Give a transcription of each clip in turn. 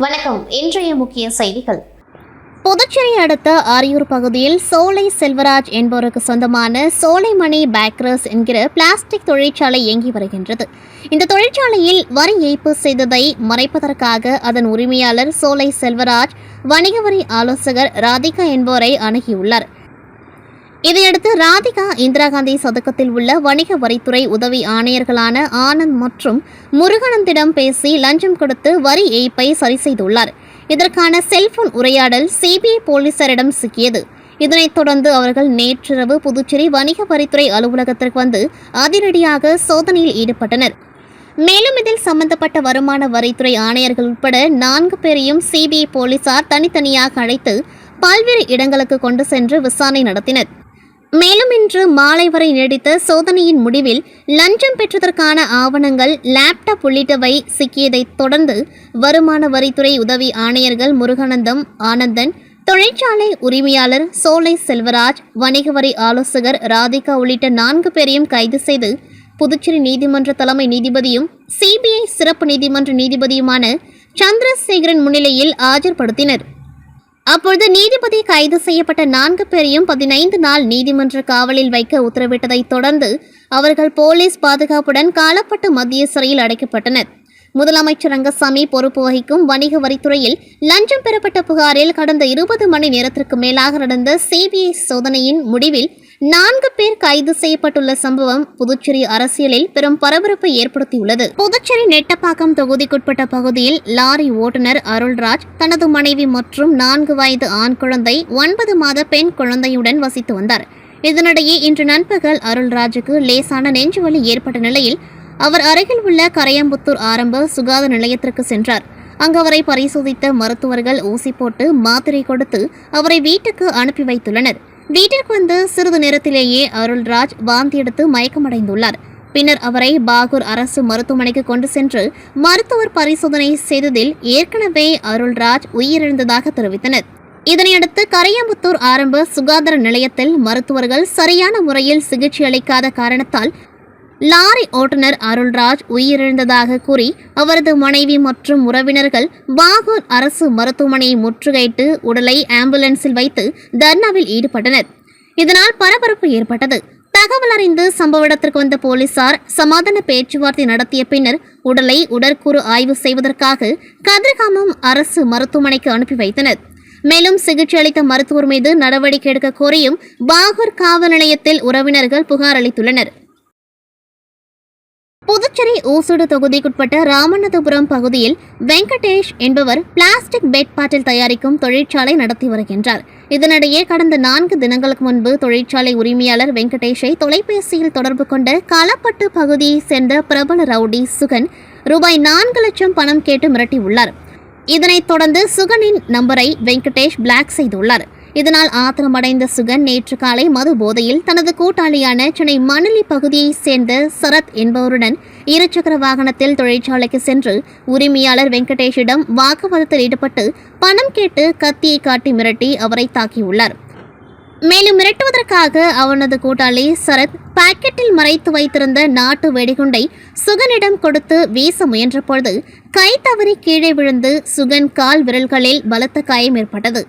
வணக்கம். இன்றைய முக்கிய செய்திகள். புதுச்சேரி அடுத்த ஆரியூர் பகுதியில் சோலை செல்வராஜ் என்பவருக்கு சொந்தமான சோலைமணி பேக்கர்ஸ் என்கிற பிளாஸ்டிக் தொழிற்சாலை இயங்கி வருகின்றது. இந்த தொழிற்சாலையில் வரி ஏய்ப்பு செய்ததை மறைப்பதற்காக அதன் உரிமையாளர் சோலை செல்வராஜ் வணிக வரி ஆலோசகர் ராதிகா என்பவரை அணுகியுள்ளார். இதையடுத்து ராதிகா இந்திரா காந்தி சதுக்கத்தில் உள்ள வணிக வரித்துறை உதவி ஆணையர்களான ஆனந்த் மற்றும் முருகனந்திடம் பேசி லஞ்சம் கொடுத்து வரி ஏய்ப்பை சரி செய்துள்ளார். இதற்கான செல்போன் உரையாடல் சிபிஐ போலீசாரிடம் சிக்கியது. இதனைத் தொடர்ந்து அவர்கள் நேற்றிரவு புதுச்சேரி வணிக வரித்துறை அலுவலகத்திற்கு வந்து அதிரடியாக சோதனையில் ஈடுபட்டனர். மேலும் இதில் சம்பந்தப்பட்ட வருமான வரித்துறை ஆணையர்கள் உட்பட நான்கு பேரையும் சிபிஐ போலீசார் தனித்தனியாக அழைத்து பல்வேறு இடங்களுக்கு கொண்டு சென்று விசாரணை நடத்தினர். மேலும் இன்று மாலை வரை நீடித்த சோதனையின் முடிவில் லஞ்சம் பெற்றதற்கான ஆவணங்கள் லேப்டாப் உள்ளிட்டவை சிக்கியதைத் தொடர்ந்து வருமான வரித்துறை உதவி ஆணையர்கள் முருகானந்தம் ஆனந்தன் தொழிற்சாலை உரிமையாளர் சோலை செல்வராஜ் வணிக வரி ஆலோசகர் ராதிகா உள்ளிட்ட நான்கு பேரையும் கைது செய்து புதுச்சேரி நீதிமன்ற தலைமை நீதிபதியும் சிபிஐ சிறப்பு நீதிமன்ற நீதிபதியுமான சந்திரசேகரன் முன்னிலையில் ஆஜர்படுத்தினர். அப்பொழுது நீதிபதி கைது செய்யப்பட்ட நான்கு பேரையும் பதினைந்து நாள் நீதிமன்ற காவலில் வைக்க உத்தரவிட்டதைத் தொடர்ந்து அவர்கள் போலீஸ் பாதுகாப்புடன் காலப்பட்டு மத்திய சிறையில் அடைக்கப்பட்டனர். முதலமைச்சர் ரங்கசாமி பொறுப்பு வகிக்கும் வணிக வரித்துறையில் லஞ்சம் பெறப்பட்ட புகாரில் கடந்த இருபது மணி நேரத்திற்கு மேலாக நடந்த சிபிஐ சோதனையின் முடிவில் நான்கு பேர் கைது செய்யப்பட்டுள்ள சம்பவம் புதுச்சேரி அரசியலில் பெரும் பரபரப்பை ஏற்படுத்தியுள்ளது. புதுச்சேரி நெட்டப்பாக்கம் தொகுதிக்குட்பட்ட பகுதியில் லாரி ஓட்டுநர் அருள்ராஜ் தனது மனைவி மற்றும் நான்கு வயது ஆண் குழந்தை ஒன்பது மாத பெண் குழந்தையுடன் வசித்து வந்தார். இதனிடையே இன்று நண்பகல் அருள்ராஜுக்கு லேசான நெஞ்சுவலி ஏற்பட்ட நிலையில் அவர் அருகில் உள்ள கரையம்புத்தூர் ஆரம்ப சுகாதார நிலையத்திற்கு சென்றார். அங்கு அவரை பரிசோதித்த மருத்துவர்கள் ஊசி போட்டு மாத்திரை கொடுத்து அவரை வீட்டுக்கு அனுப்பி வைத்துள்ளனர். வீட்டிற்கு வந்து சிறிது நேரத்திலேயே அருள்ராஜ் வாந்தி எடுத்து மயக்கமடைந்துள்ளார். பின்னர் அவரை பாகூர் அரசு மருத்துவமனைக்கு கொண்டு சென்று மருத்துவர் பரிசோதனை செய்ததில் ஏற்கனவே அருள்ராஜ் உயிரிழந்ததாக தெரிவித்தனர். இதனையடுத்து கரையம்புத்தூர் ஆரம்ப சுகாதார நிலையத்தில் மருத்துவர்கள் சரியான முறையில் சிகிச்சை அளிக்காத காரணத்தால் லாரி ஓட்டுநர் அருள்ராஜ் உயிரிழந்ததாக கூறி அவரது மனைவி மற்றும் உறவினர்கள் பாகூர் அரசு மருத்துவமனையை முற்றுகையிட்டு உடலை ஆம்புலன்ஸில் வைத்து தர்ணாவில் ஈடுபட்டனர். இதனால் பரபரப்பு ஏற்பட்டது. தகவல் அறிந்து சம்பவ இடத்திற்கு வந்த போலீசார் சமாதான பேச்சுவார்த்தை நடத்திய பின்னர் உடலை உடற்கூறு ஆய்வு செய்வதற்காக கதிர்காமம் அரசு மருத்துவமனைக்கு அனுப்பி வைத்தனர். மேலும் சிகிச்சை அளித்த மருத்துவர் மீது நடவடிக்கை எடுக்க கோரியும் பாகூர் காவல் நிலையத்தில் உறவினர்கள் புகார் அளித்துள்ளனர். புதுச்சேரி ஊசுடு தொகுதிக்குட்பட்ட ராமநாதபுரம் பகுதியில் வெங்கடேஷ் என்பவர் பிளாஸ்டிக் பெட் பாட்டில் தயாரிக்கும் தொழிற்சாலை நடத்தி வருகின்றார். இதனிடையே கடந்த நான்கு தினங்களுக்கு முன்பு தொழிற்சாலை உரிமையாளர் வெங்கடேஷை தொலைபேசியில் தொடர்பு கொண்ட களப்பட்டு பகுதியைச் சேர்ந்த பிரபல ரவுடி சுகன் ரூபாய் நான்கு லட்சம் பணம் கேட்டு மிரட்டியுள்ளார். இதனைத் தொடர்ந்து சுகனின் நம்பரை வெங்கடேஷ் பிளாக் செய்துள்ளார். இதனால் ஆத்திரமடைந்த சுகன் நேற்று காலை மது போதையில் தனது கூட்டாளியான சென்னை மணலி பகுதியைச் சேர்ந்த சரத் என்பவருடன் இருசக்கர வாகனத்தில் தொழிற்சாலைக்கு சென்று உரிமையாளர் வெங்கடேஷிடம் வாக்குவாதத்தில் ஈடுபட்டு பணம் கேட்டு கத்தியை காட்டி மிரட்டி அவரை தாக்கியுள்ளார். மேலும் மிரட்டுவதற்காக அவனது கூட்டாளி சரத் பாக்கெட்டில் மறைத்து வைத்திருந்த நாட்டு வெடிகுண்டை சுகனிடம் கொடுத்து வீச முயன்றபொழுது கை தவறி கீழே விழுந்து சுகன் கால் விரல்களில் பலத்த காயம் ஏற்பட்டது.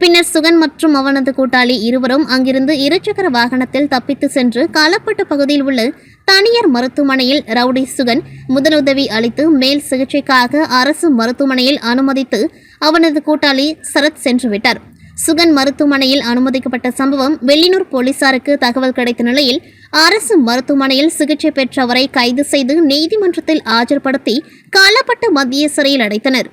பின்னர் சுகன் மற்றும் அவனது கூட்டாளி இருவரும் அங்கிருந்து இருசக்கர வாகனத்தில் தப்பித்து சென்று காலப்பட்டு பகுதியில் உள்ள தனியார் மருத்துவமனையில் ரவுடி சுகன் முதலுதவி அளித்து மேல் சிகிச்சைக்காக அரசு மருத்துவமனையில் அனுமதித்து அவனது கூட்டாளி சரத் சென்று விட்டார். சுகன் மருத்துவமனையில் அனுமதிக்கப்பட்ட சம்பவம் வெள்ளினூர் போலீசாருக்கு தகவல் கிடைத்த நிலையில் அரசு மருத்துவமனையில் சிகிச்சை பெற்றவரை கைது செய்து நீதிமன்றத்தில் ஆஜர்படுத்தி காலப்பட்டு மத்திய சிறையில் அடைத்தனர்.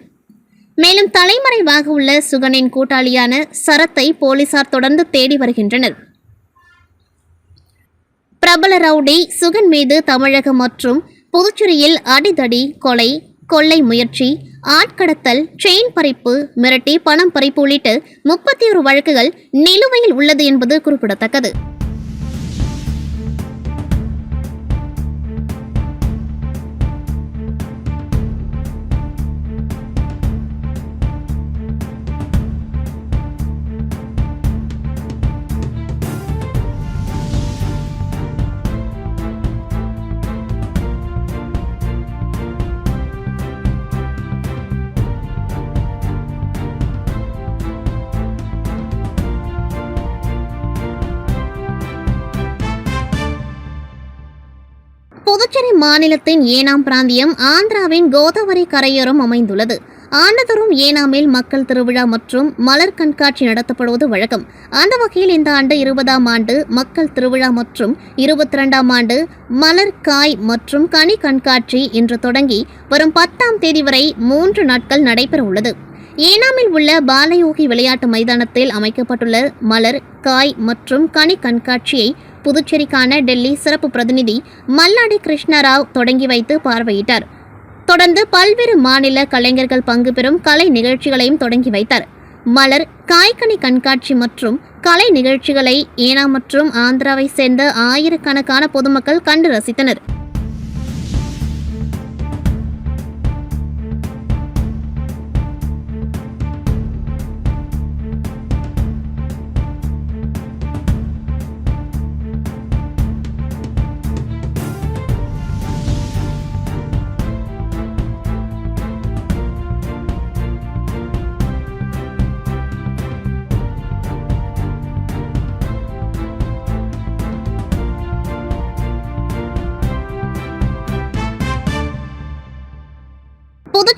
மேலும் தலைமறைவாக உள்ள சுகனின் கூட்டாளியான சரத்தை போலீசார் தொடர்ந்து தேடி வருகின்றனர். பிரபல ரவுடி சுகன் மீது தமிழகம் மற்றும் புதுச்சேரியில் அடிதடி கொலை கொள்ளை முயற்சி ஆட்கடத்தல் செயின் பறிப்பு மிரட்டி பணம் பறிப்பு உள்ளிட்ட முப்பத்தி ஒரு வழக்குகள் நிலுவையில் உள்ளது என்பது குறிப்பிடத்தக்கது. மாநிலத்தின் ஏனாம் பிராந்தியம் ஆந்திராவின் கோதாவரி கரையோரம் அமைந்துள்ளது. ஆண்டுதோறும் ஏனாமில் மக்கள் திருவிழா மற்றும் மலர் கண்காட்சி நடத்தப்படுவது வழக்கம். அந்த வகையில் இந்த ஆண்டு இருபதாம் ஆண்டு மக்கள் திருவிழா மற்றும் இருபத்தி ரெண்டாம் ஆண்டு மலர் காய் மற்றும் கனி கண்காட்சி இன்று தொடங்கி வரும் பத்தாம் தேதி வரை மூன்று நாட்கள் நடைபெற உள்ளது ஏனாமில் உள்ள பாலயோகி விளையாட்டு மைதானத்தில் அமைக்கப்பட்டுள்ள மலர் காய் மற்றும் கனி கண்காட்சியை புதுச்சேரிக்கான டெல்லி சிறப்பு பிரதிநிதி மல்லாடி கிருஷ்ணராவ் தொடங்கி வைத்து பார்வையிட்டார். தொடர்ந்து பல்வேறு மாநில கலைஞர்கள் பங்கு பெறும் கலை நிகழ்ச்சிகளையும் தொடங்கி வைத்தார். மலர் காய்கனி கண்காட்சி மற்றும் கலை நிகழ்ச்சிகளை ஏனா மற்றும் ஆந்திராவை சேர்ந்த ஆயிரக்கணக்கான பொதுமக்கள் கண்டு ரசித்தனர்.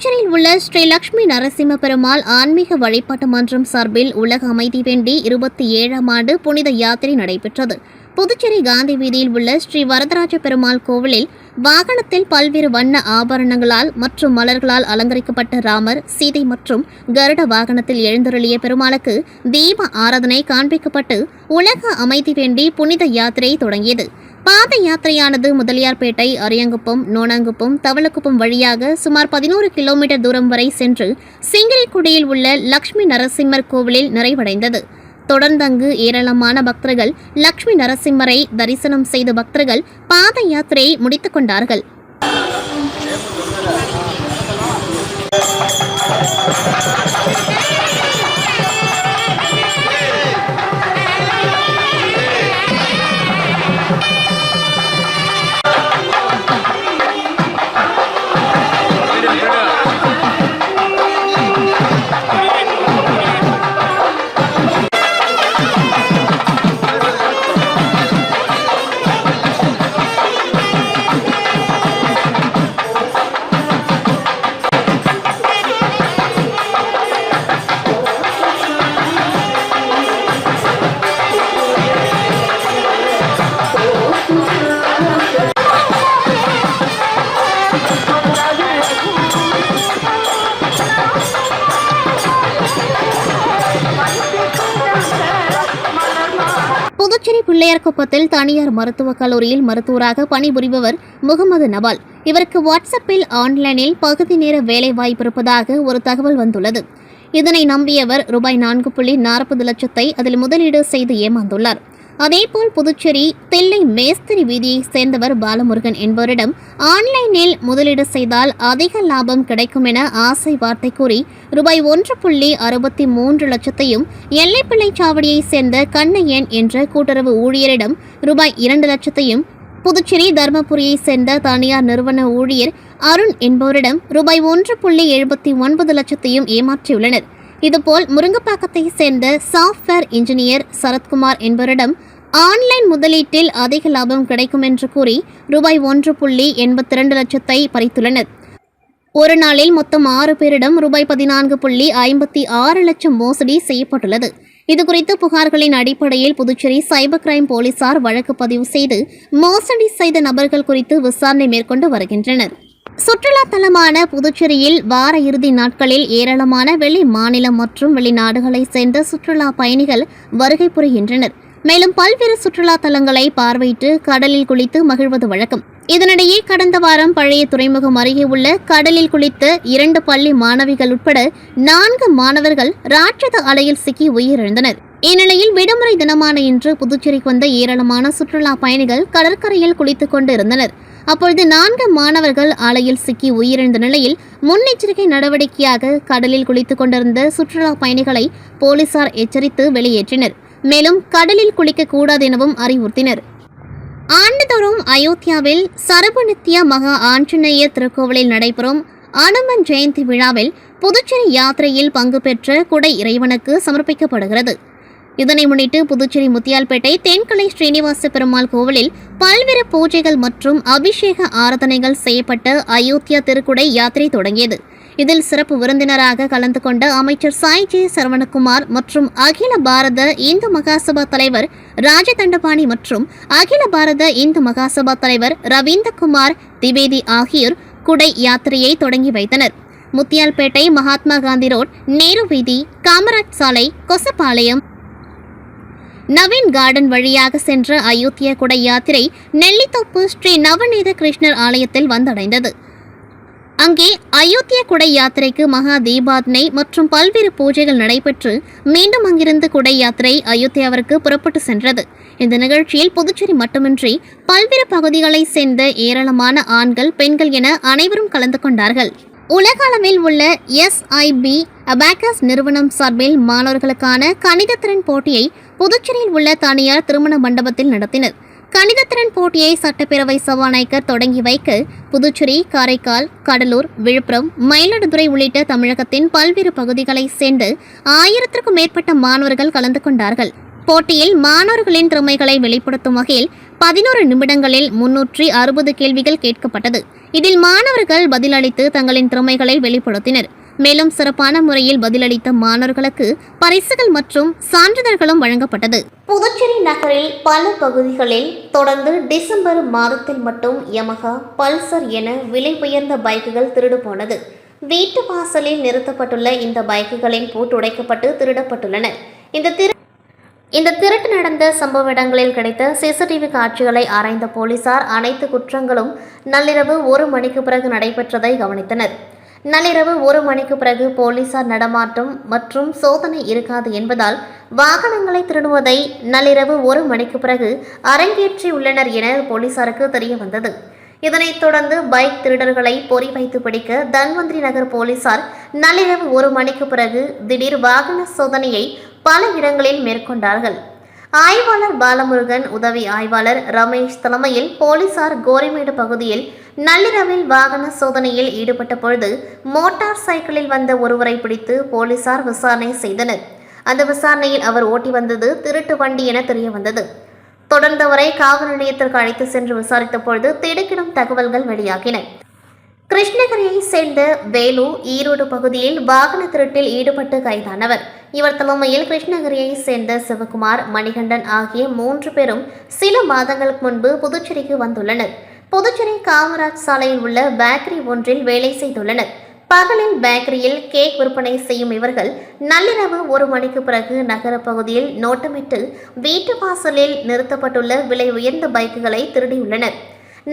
புதுச்சேரியில் உள்ள ஸ்ரீ லட்சுமி நரசிம்ம பெருமாள் ஆன்மீக வழிபாட்டு மன்றம் சார்பில் உலக அமைதி வேண்டி இருபத்தி ஏழாம் ஆண்டு புனித யாத்திரை நடைபெற்றது. புதுச்சேரி காந்தி வீதியில் உள்ள ஸ்ரீ வரதராஜ பெருமாள் கோவிலில் வாகனத்தில் பல்வேறு வண்ண ஆபரணங்களால் மற்றும் மலர்களால் அலங்கரிக்கப்பட்ட ராமர் சீதை மற்றும் கருட வாகனத்தில் எழுந்தருளிய பெருமாளுக்கு தீப ஆராதனை காண்பிக்கப்பட்டு உலக அமைதி வேண்டி புனித யாத்திரை தொடங்கியது. பாத யாத்திரையானது முதலியார்பேட்டை அரியங்குப்பம் நோனாங்குப்பம் தவளக்குப்பம் வழியாக சுமார் பதினோரு கிலோமீட்டர் தூரம் வரை சென்று சிங்கிரிக்குடியில் உள்ள லக்ஷ்மி நரசிம்மர் கோவிலில் நிறைவடைந்தது. தொடர்ந்து அங்கு ஏராளமான பக்தர்கள் லக்ஷ்மி நரசிம்மரை தரிசனம் செய்த பக்தர்கள் பாத யாத்திரையை முடித்துக் கொண்டார்கள். புதுச்சேரி பிள்ளையார்குப்பத்தில் தனியார் மருத்துவக் கல்லூரியில் மருத்துவராக பணிபுரிபவர் முகமது நவால். இவருக்கு வாட்ஸ்அப்பில் ஆன்லைனில் பகுதி நேர வேலைவாய்ப்பு இருப்பதாக ஒரு தகவல் வந்துள்ளது. இதனை நம்பியவர் ரூபாய் நான்கு புள்ளி நாற்பது லட்சத்தை அதில் முதலீடு செய்து ஏமாந்துள்ளார். அதேபோல் புதுச்சேரி தில்லை மேஸ்திரி வீதியைச் சேர்ந்தவர் பாலமுருகன் என்பவரிடம் ஆன்லைனில் முதலீடு செய்தால் அதிக லாபம் கிடைக்கும் என ஆசை வார்த்தை கூறி ரூபாய் ஒன்று புள்ளி அறுபத்தி மூன்று லட்சத்தையும் எல்லைப்பிள்ளை சாவடியை சேர்ந்த கண்ணையன் என்ற கூட்டுறவு ஊழியரிடம் ரூபாய் இரண்டு லட்சத்தையும் புதுச்சேரி தர்மபுரியைச் சேர்ந்த தனியார் நிறுவன ஊழியர் அருண் என்பவரிடம் ரூபாய் ஒன்று புள்ளி எழுபத்தி ஒன்பது லட்சத்தையும் ஏமாற்றியுள்ளனர். இதுபோல் முருங்கப்பாக்கத்தைச் சேர்ந்த சாஃப்ட்வேர் இன்ஜினியர் சரத்குமார் என்பவரிடம் ஆன்லைன் முதலீட்டில் அதிக லாபம் கிடைக்கும் என்று கூறி ரூபாய் ஒன்று புள்ளி எண்பத்தி இரண்டு லட்சத்தை பறித்துள்ளனர். ஒரு நாளில் மொத்தம் ஆறு பேரிடம் ரூபாய் பதினான்கு புள்ளி ஐம்பத்தி ஆறு லட்சம் மோசடி செய்யப்பட்டுள்ளது. இதுகுறித்து புகார்களின் அடிப்படையில் புதுச்சேரி சைபர் கிரைம் போலீசார் வழக்கு பதிவு செய்து மோசடி செய்த நபர்கள் குறித்து விசாரணை மேற்கொண்டு வருகின்றனர். சுற்றுலா தலமான புதுச்சேரியில் வார இறுதி நாட்களில் ஏராளமான வெளி மாநிலம் மற்றும் வெளிநாடுகளைச் சேர்ந்த சுற்றுலா பயணிகள் வருகை புரிகின்றனர். மேலும் பல்வேறு சுற்றுலா தலங்களை பார்வையிட்டு கடலில் குளித்து மகிழ்வது வழக்கம். இதனிடையே கடந்த வாரம் பழைய துறைமுகம் அருகே உள்ள கடலில் குளித்த இரண்டு பள்ளி மாணவிகள் உட்பட நான்கு மாணவர்கள் ராட்சத அலையில் சிக்கி உயிரிழந்தனர். இந்நிலையில் விடுமுறை தினமான இன்று புதுச்சேரிக்கு வந்த ஏராளமான சுற்றுலா பயணிகள் கடற்கரையில் குளித்துக் கொண்டு இருந்தனர் அப்பொழுது நான்கு மாணவர்கள் அலையில் சிக்கி உயிரிழந்த நிலையில் முன்னெச்சரிக்கை நடவடிக்கையாக கடலில் குளித்துக் கொண்டிருந்த சுற்றுலா பயணிகளை போலீசார் எச்சரித்து வெளியேற்றினர். மேலும் கடலில் குளிக்க கூடாது எனவும் அறிவுறுத்தினர். ஆண்டுதோறும் அயோத்தியாவில் சரபநித்திய மகா ஆஞ்சநேயர் திருக்கோவிலில் நடைபெறும் அனுமன் ஜெயந்தி விழாவில் புதுச்சேரி யாத்திரையில் பங்கு பெற்ற குடை இறைவனுக்கு சமர்ப்பிக்கப்படுகிறது. இதனை முன்னிட்டு புதுச்சேரி முத்தியால்பேட்டை தென்கலை ஸ்ரீனிவாச பெருமாள் கோவிலில் பல்வேறு பூஜைகள் மற்றும் அபிஷேக ஆராதனைகள் செய்யப்பட்ட அயோத்தியா திருக்குடை யாத்திரை தொடங்கியது. இதில் சிறப்பு விருந்தினராக கலந்து கொண்ட அமைச்சர் சாய் ஜே சரவணகுமார் மற்றும் அகில பாரத இந்து மகாசபா தலைவர் ராஜதண்டபாணி மற்றும் அகில பாரத இந்து மகாசபா தலைவர் ரவீந்திரகுமார் திவேதி ஆகியோர் குடை யாத்திரையை தொடங்கி வைத்தனர். முத்தியால்பேட்டை மகாத்மா காந்தி ரோட் நேரு வீதி காமராஜ் சாலை கொசப்பாளையம். நவீன் கார்டன் வழியாக சென்ற அயோத்தியா குடை யாத்திரை நெல்லித்தோப்பு ஸ்ரீ நவநீத கிருஷ்ணர் ஆலயத்தில் வந்தடைந்தது. அங்கே அயோத்திய குடை யாத்திரைக்கு மகா தீபாதனை மற்றும் பல்வேறு பூஜைகள் நடைபெற்று மீண்டும் அங்கிருந்து குடை யாத்திரை அயோத்தியாவிற்கு புறப்பட்டு சென்றது. இந்த நிகழ்ச்சியில் புதுச்சேரி மட்டுமின்றி பல்வேறு பகுதிகளைச் சேர்ந்த ஏராளமான ஆண்கள் பெண்கள் என அனைவரும் கலந்து கொண்டார்கள். உலக அளவில் உள்ள எஸ்ஐபி அபாகஸ் நிறுவனம் சார்பில் மாணவர்களுக்கான கணிதத்திறன் போட்டியை புதுச்சேரியில் உள்ள தனியார் திருமண மண்டபத்தில் நடத்தினர். கணிதத்திறன் போட்டியை சட்டப்பேரவை சபாநாயகர் தொடங்கி வைக்க புதுச்சேரி காரைக்கால் கடலூர் விழுப்புரம் மயிலாடுதுறை உள்ளிட்ட தமிழகத்தின் பல்வேறு பகுதிகளைச் சேர்ந்து ஆயிரத்திற்கும் மேற்பட்ட மாணவர்கள் கலந்து கொண்டார்கள். போட்டியில் மாணவர்களின் திறமைகளை வெளிப்படுத்தும் வகையில் பதினோரு நிமிடங்களில் முன்னூற்றி அறுபது கேள்விகள் கேட்கப்பட்டது. இதில் மாணவர்கள் பதிலளித்து தங்களின் திறமைகளை வெளிப்படுத்தினர். மேலும் சிறப்பான முறையில் பதிலளித்த மாணவர்களுக்கு பரிசுகள் மற்றும் சான்றிதழ்களும் வழங்கப்பட்டது. புதுச்சேரி நகரில் பல பகுதிகளில் தொடர்ந்து டிசம்பர் மாதத்தில் மட்டும் யமகா பல்சர் என விலை உயர்ந்த பைக்குகள் திருடு போனது. வீட்டு வாசலில் நிறுத்தப்பட்டுள்ள இந்த பைக்குகளின் பூட்டுடைக்கப்பட்டு திருடப்பட்டுள்ளன. இந்த திரு இந்த திருட்டு நடந்த சம்பவ இடங்களில் கிடைத்த சிசிடிவி காட்சிகளை ஆராய்ந்த போலீசார் அனைத்து குற்றங்களும் நள்ளிரவு ஒரு மணிக்கு பிறகு நடைபெற்றதை கவனித்தனர். நள்ளிரவு ஒரு மணிக்கு பிறகு போலீசார் நடமாட்டம் மற்றும் சோதனை இருக்காது என்பதால் வாகனங்களை திருடுவதை நள்ளிரவு ஒரு மணிக்கு பிறகு அரங்கேற்றியுள்ளனர் என போலீசாருக்கு தெரிய வந்தது இதனைத் தொடர்ந்து பைக் திருடர்களை பொறி வைத்து பிடிக்க தன்வந்திரி நகர் போலீசார் நள்ளிரவு ஒரு மணிக்கு பிறகு திடீர் வாகன சோதனையை பல இடங்களில் மேற்கொண்டார்கள். ஆய்வாளர் பாலமுருகன் உதவி ஆய்வாளர் ரமேஷ் தலைமையில் போலீசார் கோரிமேடு பகுதியில் நள்ளிரவில் வாகன சோதனையில் ஈடுபட்ட பொழுது மோட்டார் சைக்கிளில் வந்த ஒருவரை பிடித்து போலீசார் விசாரணை செய்தனர். அந்த விசாரணையில் அவர் ஓட்டி வந்தது திருட்டு வண்டி என தெரிய வந்தது தொடர்ந்தவரை காவல் நிலையத்திற்கு அழைத்து சென்று விசாரித்த பொழுது திடுக்கிடும் தகவல்கள் வெளியாகின. கிருஷ்ணகிரியை சேர்ந்த வேலு ஈரோடு பகுதியில் வாகன திருட்டில் ஈடுபட்டு கைதானவர். இவர் தலைமையில் கிருஷ்ணகிரியை சேர்ந்த சிவகுமார் மணிகண்டன் ஆகிய மூன்று பேரும் சில மாதங்களுக்கு முன்பு புதுச்சேரிக்கு வந்துள்ளனர். புதுச்சேரி காமராஜ் சாலையில் உள்ள பேக்கரி ஒன்றில் வேலை செய்துள்ளனர். பகலில் பேக்கரியில் கேக் விற்பனை செய்யும் இவர்கள் நள்ளிரவு ஒரு மணிக்கு பிறகு நகர பகுதியில் நோட்டமிட்டு வீட்டு வாசலில் நிறுத்தப்பட்டுள்ள விலை உயர்ந்த பைக்குகளை திருடியுள்ளனர்.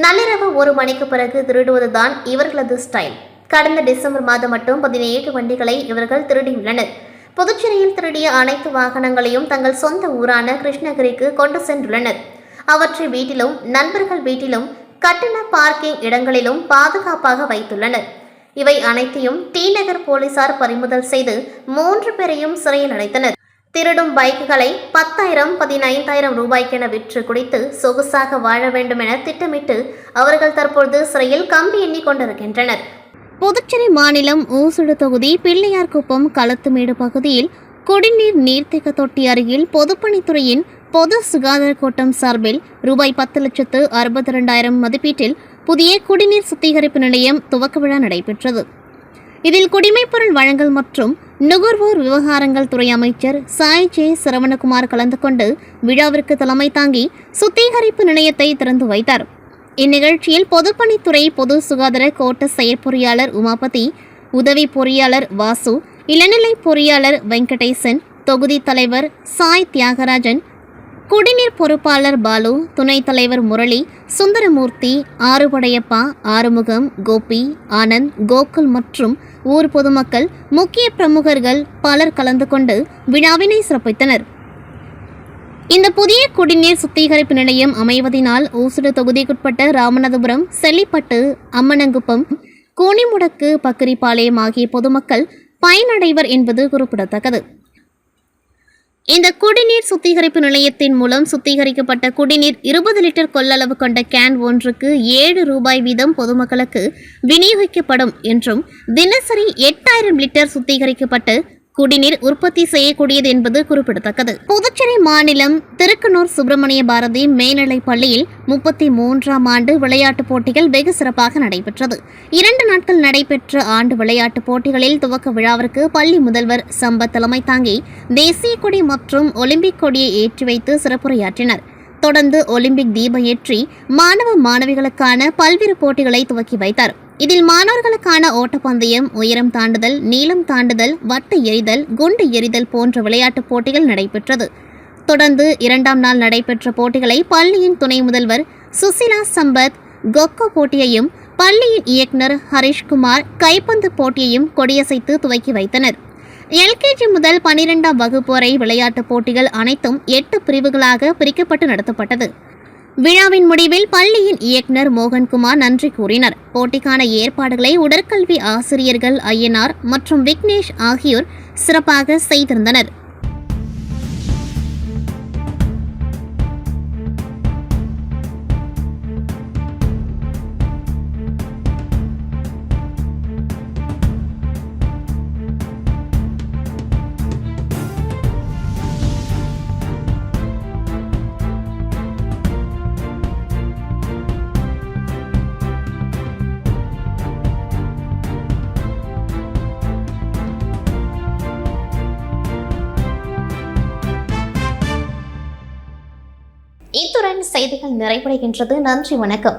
நள்ளிரவு ஒரு மணிக்கு பிறகு திருடுவதுதான் இவர்களது ஸ்டைல் கடந்த டிசம்பர் மாதம் மட்டும் பதினேழு வண்டிகளை இவர்கள் திருடியுள்ளனர். புதுச்சேரியில் திருடிய அனைத்து வாகனங்களையும் தங்கள் சொந்த ஊரான கிருஷ்ணகிரிக்கு கொண்டு சென்றுள்ளனர். அவற்றை வீட்டிலும் நண்பர்கள் வீட்டிலும் கட்டண பார்க்கிங் இடங்களிலும் பாதுகாப்பாக வைத்துள்ளனர். இவை அனைத்தையும் டி நகர் போலீசார் பறிமுதல் செய்து மூன்று பேரையும் சிறையில் அடைத்தனர். திருடும் பைக்குகளை பத்தாயிரம் பதினைந்தாயிரம் ரூபாய்க்கென விற்று குடித்து சொகுசாக வாழ வேண்டும் என திட்டமிட்டு அவர்கள் தற்பொழுது சிறையில் கம்பி எண்ணிக் கொண்டிருக்கின்றனர். புதுச்சேரி மாநிலம் ஊசுடு தொகுதி பிள்ளையார்குப்பம் களத்துமேடு பகுதியில் குடிநீர் நீர்த்தேக்க தொட்டி அருகில் பொதுப்பணித்துறையின் பொது சுகாதார கூட்டம் சார்பில் ரூபாய் பத்து லட்சத்து அறுபத்தி ரெண்டாயிரம் மதிப்பீட்டில் புதிய குடிநீர் சுத்திகரிப்பு நிலையம் துவக்க விழா நடைபெற்றது. இதில் குடிமைப்பொருள் வழங்கல் மற்றும் நுகர்வோர் விவகாரங்கள் துறை அமைச்சர் சாய் ஜே சரவணகுமார் கலந்து கொண்டு விழாவிற்கு தலைமை தாங்கி சுத்திகரிப்பு நிலையத்தை திறந்து வைத்தார். இந்நிகழ்ச்சியில் பொதுப்பணித்துறை பொது சுகாதார கோட்ட செயற்பொறியாளர் உமாபதி உதவி பொறியாளர் வாசு இளநிலை பொறியாளர் வெங்கடேசன் தொகுதி தலைவர் சாய் தியாகராஜன் குடிநீர் பொறுப்பாளர் பாலு துணைத் தலைவர் முரளி சுந்தரமூர்த்தி ஆறுபடையப்பா ஆறுமுகம் கோபி ஆனந்த் கோகுல் மற்றும் ஊர் பொதுமக்கள் முக்கிய பிரமுகர்கள் பலர் கலந்து கொண்டு விழாவினை சிறப்பித்தனர். இந்த புதிய குடிநீர் சுத்திகரிப்பு நிலையம் அமைவதினால் ஊசுடு தொகுதிக்குட்பட்ட ராமநாதபுரம் செல்லிப்பட்டு அம்மனங்குப்பம் கோணிமுடக்கு பக்கரிப்பாளையம் ஆகிய பொதுமக்கள் பயனடைவர் என்பது குறிப்பிடத்தக்கது. இந்த குடிநீர் சுத்திகரிப்பு நிலையத்தின் மூலம் சுத்திகரிக்கப்பட்ட குடிநீர் இருபது லிட்டர் கொள்ளளவு கொண்ட கேன் ஒன்றுக்கு ஏழு ரூபாய் வீதம் பொதுமக்களுக்கு விநியோகிக்கப்படும் என்றும் தினசரி எட்டாயிரம் லிட்டர் சுத்திகரிக்கப்பட்டு குடிநீர் உற்பத்தி செய்யக்கூடியது என்பது குறிப்பிடத்தக்கது. புதுச்சேரி மாநிலம் திருக்கனூர் சுப்பிரமணிய பாரதி மேல்நிலைப் பள்ளியில் முப்பத்தி மூன்றாம் ஆண்டு விளையாட்டுப் போட்டிகள் வெகு சிறப்பாக நடைபெற்றது. இரண்டு நாட்கள் நடைபெற்ற ஆண்டு விளையாட்டுப் போட்டிகளில் துவக்க விழாவிற்கு பள்ளி முதல்வர் சம்பத் தலைமை தாங்கி தேசிய கொடி மற்றும் ஒலிம்பிக் கொடியை ஏற்றி வைத்து சிறப்புரையாற்றினர். தொடர்ந்து ஒலிம்பிக் தீபம் ஏற்றி மாணவ மாணவிகளுக்கான பல்வேறு போட்டிகளை துவக்கி வைத்தார். இதில் மாணவர்களுக்கான ஓட்டப்பந்தயம் உயரம் தாண்டுதல் நீளம் தாண்டுதல் வட்ட எறிதல் குண்டு எறிதல் போன்ற விளையாட்டுப் போட்டிகள் நடைபெற்றது. தொடர்ந்து இரண்டாம் நாள் நடைபெற்ற போட்டிகளை பள்ளியின் துணை முதல்வர் சுசிலா சம்பத் கொக்கோ போட்டியையும் பள்ளியின் இயக்குனர் ஹரிஷ்குமார் கைப்பந்து போட்டியையும் கொடியசைத்து துவக்கி வைத்தனர். எல்கேஜி முதல் பனிரெண்டாம் வகுப்பு வரை விளையாட்டுப் போட்டிகள் அனைத்தும் எட்டு பிரிவுகளாக பிரிக்கப்பட்டு நடத்தப்பட்டது. விழாவின் முடிவில் பள்ளியின் இயக்குனர் மோகன்குமார் நன்றி கூறினர். போட்டிக்கான ஏற்பாடுகளை உடற்கல்வி ஆசிரியர்கள் ஐயனார் மற்றும் விக்னேஷ் ஆகியோர் சிறப்பாக செய்திருந்தனர். செய்திகள் நிறைவடைகின்றது. நன்றி வணக்கம்.